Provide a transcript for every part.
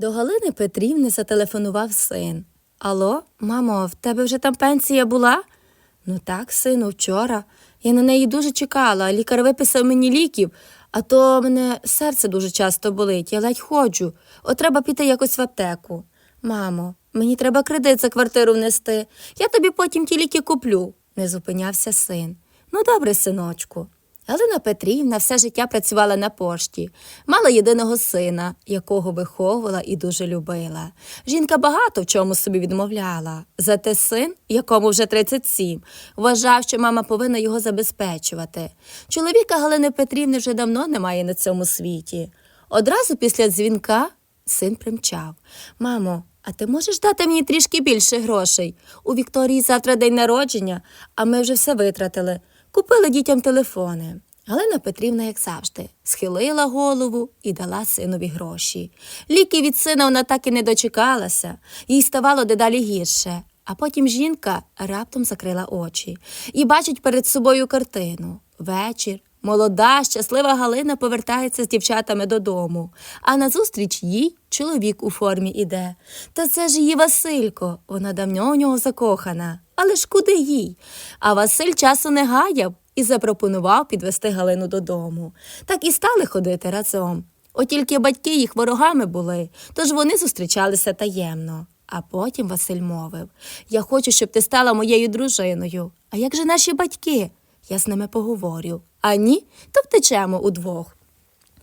До Галини Петрівни зателефонував син. Алло, мамо, в тебе вже там пенсія була? Ну так, сину, вчора. Я на неї дуже чекала, лікар виписав мені ліків, а то мене серце дуже часто болить, я ледь ходжу. От треба піти якось в аптеку. Мамо, мені треба кредит за квартиру внести. Я тобі потім ті ліки куплю, не зупинявся син. Ну, добре, синочку. Галина Петрівна все життя працювала на пошті, мала єдиного сина, якого виховувала і дуже любила. Жінка багато в чому собі відмовляла. Зате син, якому вже 37, вважав, що мама повинна його забезпечувати. Чоловіка Галини Петрівни вже давно немає на цьому світі. Одразу після дзвінка син примчав. Мамо, а ти можеш дати мені трішки більше грошей? У Вікторії завтра день народження, а ми вже все витратили. Купили дітям телефони. Галина Петрівна, як завжди, схилила голову і дала синові гроші. Ліки від сина вона так і не дочекалася, їй ставало дедалі гірше. А потім жінка раптом закрила очі і бачить перед собою картину. Вечір. Молода, щаслива Галина повертається з дівчатами додому, а назустріч їй чоловік у формі іде. Та це ж її Василько, вона давно у нього закохана. Але ж куди їй? А Василь часу не гаяв і запропонував підвести Галину додому. Так і стали ходити разом. От тільки батьки їх ворогами були, тож вони зустрічалися таємно. А потім Василь мовив Я хочу, щоб ти стала моєю дружиною. А як же наші батьки? Я з ними поговорю. А ні, то втечемо удвох.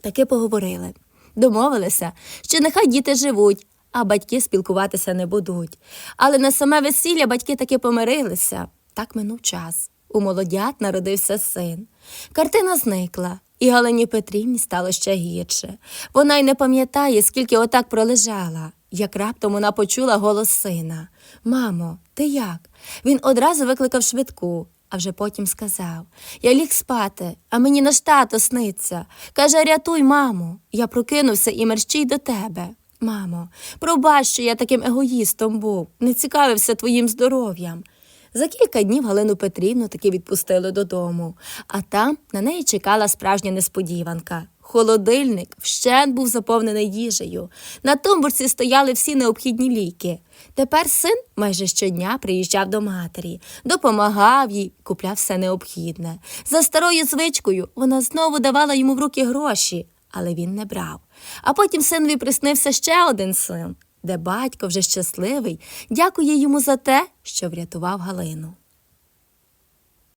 Таки поговорили. Домовилися, що нехай діти живуть, а батьки спілкуватися не будуть. Але на саме весілля батьки таки помирилися. Так минув час. У молодят народився син. Картина зникла, і Галині Петрівні стало ще гірше. Вона й не пам'ятає, скільки отак пролежала, як раптом вона почула голос сина. Мамо, ти як? Він одразу викликав швидку, а вже потім сказав Я ліг спати, а мені наш тато сниться. Каже, рятуй, мамо. Я прокинувся і мерщій до тебе. Мамо, пробач, що я таким егоїстом був, не цікавився твоїм здоров'ям. За кілька днів Галину Петрівну таки відпустили додому, а там на неї чекала справжня несподіванка. Холодильник вщент був заповнений їжею. На тумбурці стояли всі необхідні ліки. Тепер син майже щодня приїжджав до матері, допомагав їй, купляв все необхідне. За старою звичкою вона знову давала йому в руки гроші, але він не брав. А потім синові приснився ще один син, де батько вже щасливий, дякує йому за те, що врятував Галину.